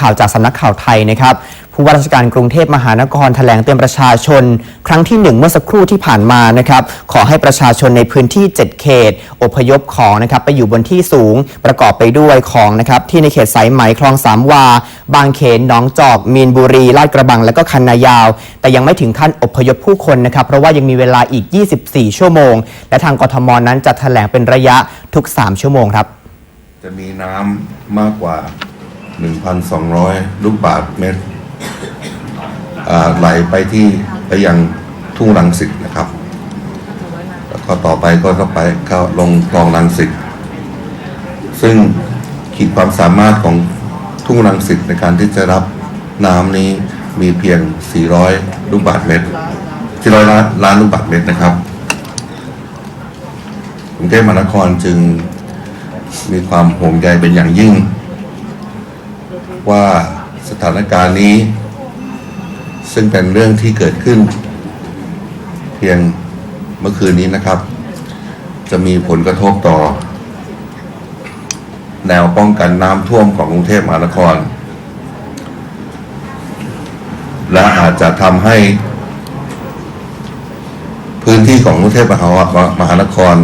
ข่าวจากสำนักข่าวไทยนะครับผู้ว่าราชการกรุงเทพมหานครแถลงเตือนประชาชน ครั้งที่หนึ่งเมื่อสักครู่ที่ผ่านมานะครับขอให้ประชาชนในพื้นที่ 7 เขต อพยพของนะครับไปอยู่บนที่สูงประกอบไปด้วยของนะครับที่ในเขตสายไหมคลองสามวา บางเขนหนองจอก มีนบุรีลาดกระบังและก็คันนายาว แต่ยังไม่ถึงขั้นอพยพผู้คนนะครับเพราะว่ายังมีเวลาอีก 24 ชั่วโมง และทางกทมนั้นจะแถลงเป็นระยะทุก 3 ชั่วโมงครับจะมีน้ำมากกว่า 1,200 ลูกบาศก์เมตรไหลไปที่ไปยังทุ่งรังสิตนะครับ แล้วก็ต่อไปก็ต้องไปเข้าลงคลองรังสิตซึ่งขีดความสามารถของทุ่งรังสิตในการที่จะรับน้ำนี้มีเพียง 400 ลูกบาศก์เมตร 400 ล้านล้านลูกบาศก์เมตรนะครับกรุงเทพมหานครจึงมีความห่วงใยเป็นอย่างยิ่ง ว่าสถานการณ์นี้ ซึ่งเป็นเรื่องที่เกิดขึ้น เพียงเมื่อคืนนี้นะครับ จะมีผลกระทบต่อ แนวป้องกันน้ำท่วมของกรุงเทพมหานคร และอาจจะทำให้ พื้นที่ของกรุงเทพมหานคร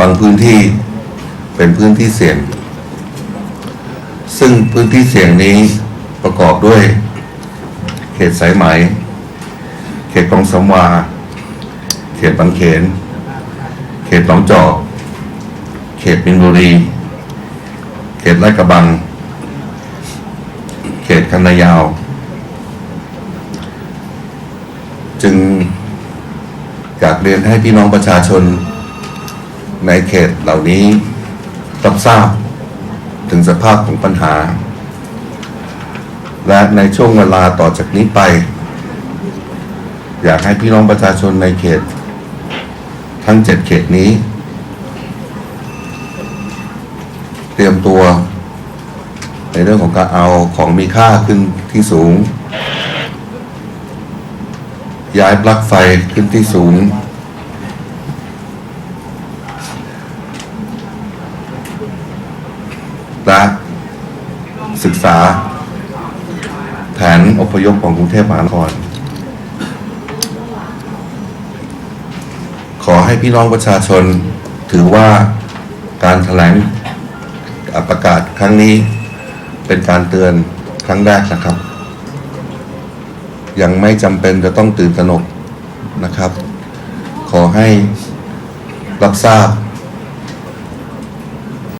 บางพื้นที่เป็นพื้นที่เสี่ยง ซึ่งพื้นที่เสี่ยงนี้ประกอบด้วย เขตสายไหม เขตกองสมวา เขตบางเขน เขตหนองจอก เขตมินบุรี เขตลาดกระบัง เขตคันนายาว จึงอยากเรียนให้พี่น้องประชาชนในเขตเหล่านี้รับทราบ ถึงสภาพของปัญหา และในช่วงเวลาต่อจากนี้ไป อยากให้พี่น้องประชาชนในเขต ทั้งเจ็ดเขตนี้ เตรียมตัว ในเรื่องของการเอาของมีค่าขึ้นที่สูง ย้ายปลั๊กไฟขึ้นที่สูง และศึกษา แผนอพยพของกรุงเทพมหานคร ขอให้พี่น้องประชาชนถือว่าการแถลงประกาศครั้งนี้เป็นการเตือนครั้งแรกนะครับ ยังไม่จำเป็นจะต้องตื่นตระหนกนะครับ ขอให้รับทราบ